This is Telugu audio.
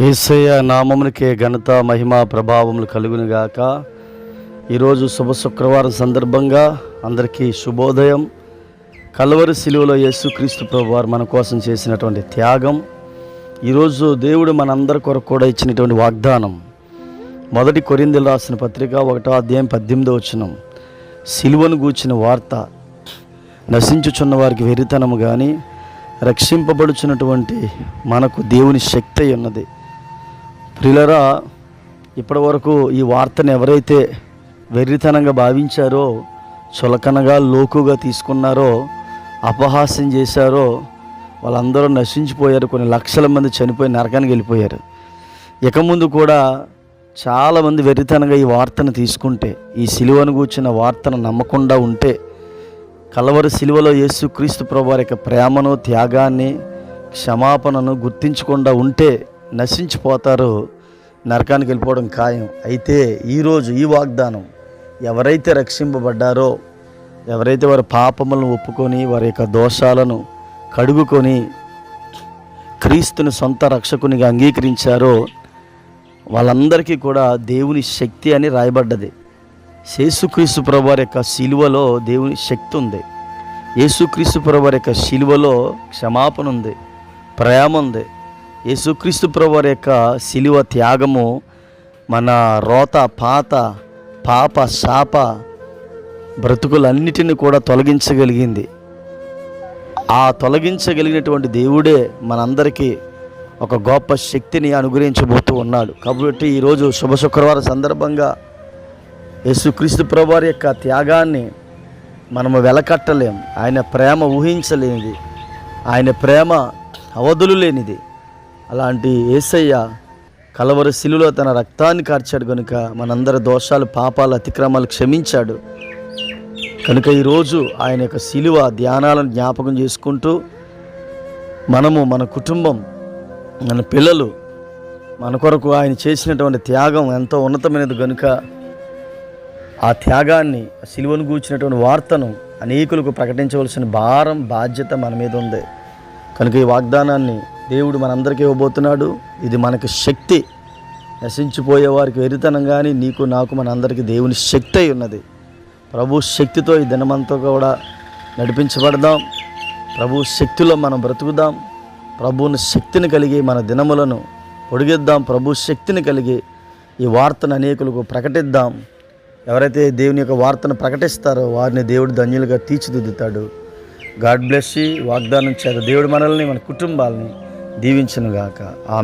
ఏసయ్య నామమునికే ఘనత మహిమ ప్రభావములు కలుగునుగాక ఈరోజు శుభ శుక్రవారం సందర్భంగా అందరికీ శుభోదయం. కలవరి శిలువలో యేసుక్రీస్తు ప్రభు వారు మన కోసం చేసినటువంటి త్యాగం. ఈరోజు దేవుడు మనందరి కొరకు కూడా ఇచ్చినటువంటి వాగ్దానం. మొదటి కొరిందలు రాసిన పత్రిక ఒకటో అధ్యాయం పద్దెనిమిదో వచనం. సిలువను గూర్చిన వార్త. నశించుచున్న వారికి వెరితనము కానీ రక్షింపబడుచున్నటువంటి మనకు దేవుని శక్తి ఉన్నది. ప్రిలరా ఇప్పటి వరకు ఈ వార్తను ఎవరైతే వెర్రితనంగా భావించారో చులకనగా లోకుగా తీసుకున్నారో అపహాస్యం చేశారో వాళ్ళందరూ నశించిపోయారు కొన్ని లక్షల మంది చనిపోయి నరకానికి వెళ్ళిపోయారు. ఇక ముందు కూడా చాలామంది వెర్రితనంగా ఈ వార్తను తీసుకుంటే ఈ సిలువను కూర్చిన వార్తను నమ్మకుండా ఉంటే కలవరి సిలువలో యేసుక్రీస్తు ప్రభు వారి యొక్క ప్రేమను త్యాగాన్ని క్షమాపణను గుర్తించకుండా ఉంటే నశించిపోతారు. నరకానికి వెళ్ళిపోవడం ఖాయం. అయితే ఈరోజు ఈ వాగ్దానం ఎవరైతే రక్షింపబడ్డారో ఎవరైతే వారి పాపములను ఒప్పుకొని వారి యొక్క దోషాలను కడుగుకొని క్రీస్తుని సొంత రక్షకునిగా అంగీకరించారో వాళ్ళందరికీ కూడా దేవుని శక్తి అని రాయబడ్డది. యేసుక్రీస్తు ప్రభువారి యొక్క శిలువలో దేవుని శక్తి ఉంది. యేసుక్రీస్తు ప్రభువారి యొక్క శిలువలో క్షమాపణ ఉంది. ప్రేమ ఉంది. యేసుక్రీస్తు ప్రభువారి యొక్క శిలువ త్యాగము మన రోత పాత పాప శాప బ్రతుకులన్నిటిని కూడా తొలగించగలిగింది. ఆ తొలగించగలిగినటువంటి దేవుడే మనందరికీ ఒక గొప్ప శక్తిని అనుగ్రహించబోతూ ఉన్నాడు. కాబట్టి ఈరోజు శుభ శుక్రవారం సందర్భంగా యేసుక్రీస్తు ప్రభువారి యొక్క త్యాగాన్ని మనము వెలకట్టలేం. ఆయన ప్రేమ ఊహించలేనిది. ఆయన ప్రేమ అవధులు లేనిది. అలాంటి ఏసయ్య కలవరు శిలులో తన రక్తాన్ని కార్చాడు కనుక మనందరి దోషాలు పాపాలు అతిక్రమాలు క్షమించాడు. కనుక ఈరోజు ఆయన యొక్క శిలువ ధ్యానాలను జ్ఞాపకం చేసుకుంటూ మనము మన కుటుంబం మన పిల్లలు మన కొరకు ఆయన చేసినటువంటి త్యాగం ఎంతో ఉన్నతమైనది కనుక ఆ త్యాగాన్ని శిలువను సిలువను గూర్చినటువంటి వార్తను అనేకులకు ప్రకటించవలసిన భారం బాధ్యత మన మీద ఉంది. కనుక ఈ వాగ్దానాన్ని దేవుడు మనందరికీ ఇవ్వబోతున్నాడు. ఇది మనకి శక్తి. నశించిపోయే వారికి వెరితనం కానీ నీకు నాకు మనందరికీ దేవుని శక్తి అయి ఉన్నది. ప్రభు శక్తితో ఈ దినమంతా కూడా నడిపించబడదాం. ప్రభు శక్తిలో మనం బ్రతుకుదాం. ప్రభువుని శక్తిని కలిగి మన దినములను పొడిగిద్దాం. ప్రభు శక్తిని కలిగి ఈ వార్తను అనేకులకు ప్రకటిద్దాం. ఎవరైతే దేవుని యొక్క వార్తను ప్రకటిస్తారో వారిని దేవుడు ధన్యులుగా తీర్చిదిద్దుతాడు. గాడ్ బ్లెస్ వాగ్దానం చేత దేవుడు మనల్ని మన కుటుంబాలని దీవించునుగాక. ఆమె